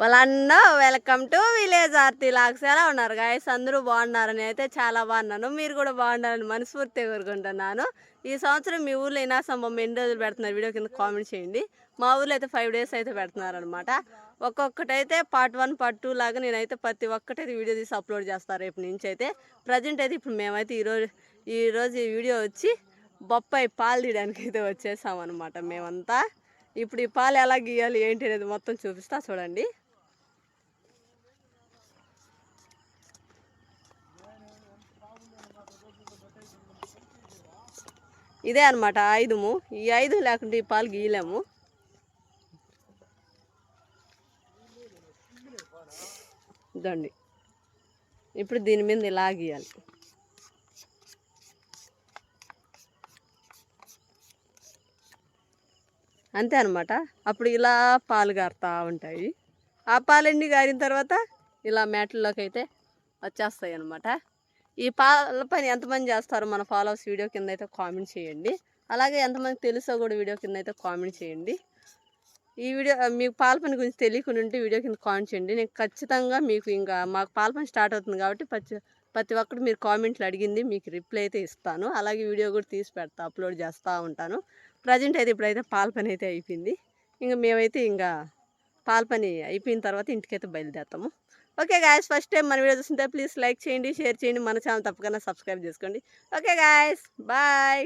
వాళ్ళన్న welcome to village Aarti లాక్స్ ఎలా ఉన్నారు. గాయస్ అందరూ బాగున్నారని అయితే చాలా బాగున్నాను. మీరు కూడా బాగున్నారని మనస్ఫూర్తి కోరుకుంటున్నాను. ఈ సంవత్సరం మీ ఊర్లో ఇనాసం బొమ్మ ఎన్ని రోజులు పెడుతున్నారు? వీడియో కింద కామెంట్ చేయండి. మా ఊర్లో అయితే ఫైవ్ డేస్ అయితే పెడుతున్నారు అనమాట ఒక్కొక్కటైతే పార్ట్ వన్ పార్ట్ టూ లాగా నేనైతే ప్రతి ఒక్కటైతే వీడియో తీసి అప్లోడ్ చేస్తాను రేపు నుంచి అయితే. ప్రజెంట్ అయితే ఇప్పుడు మేమైతే ఈరోజు ఈరోజు ఈ వీడియో వచ్చి బొప్పాయి పాలు తీయడానికి అయితే వచ్చేసామన్నమాట మేమంతా. ఇప్పుడు ఈ పాలు ఎలా గీయాలి ఏంటి అనేది మొత్తం చూపిస్తా చూడండి. ఇదే అనమాట ఐదుము. ఈ ఐదు లేకుంటే ఈ పాలు గీయలేము. ఇదండి. ఇప్పుడు దీని మీద ఇలా గీయాలి. అంతే అనమాట అప్పుడు ఇలా పాలు గారుతూ ఉంటాయి. ఆ పాలన్నీ గారిన తర్వాత ఇలా మేటల్లోకి అయితే వచ్చేస్తాయి అనమాట ఈ పాల పని ఎంతమంది చేస్తారో మన ఫాలోవర్స్ వీడియో కింద అయితే కామెంట్ చేయండి. అలాగే ఎంతమంది తెలుసో కూడా వీడియో కింద అయితే కామెంట్ చేయండి. ఈ వీడియో మీకు పాల పని గురించి తెలియకుండా ఉంటే వీడియో కింద కామెంట్ చేయండి. నేను ఖచ్చితంగా మీకు ఇంకా మాకు పాల పని స్టార్ట్ అవుతుంది కాబట్టి ప్రతి ప్రతి ఒక్కటి మీరు కామెంట్లు అడిగింది మీకు రిప్లై అయితే ఇస్తాను. అలాగే వీడియో కూడా తీసి పెడతా అప్లోడ్ చేస్తూ ఉంటాను. ప్రజెంట్ అయితే ఇప్పుడైతే పాల పని అయితే అయిపోయింది. ఇంకా మేమైతే ఇంకా పాల పని అయిపోయిన తర్వాత ఇంటికైతే బయలుదేరుతాము. ఓకే గాయస్ ఫస్ట్ టైం మన వీడియో చూస్తుంటే ప్లీజ్ లైక్ చేయండి షేర్ చేయండి. మన ఛానల్ తప్పకుండా సబ్స్క్రైబ్ చేసుకోండి. Okay guys bye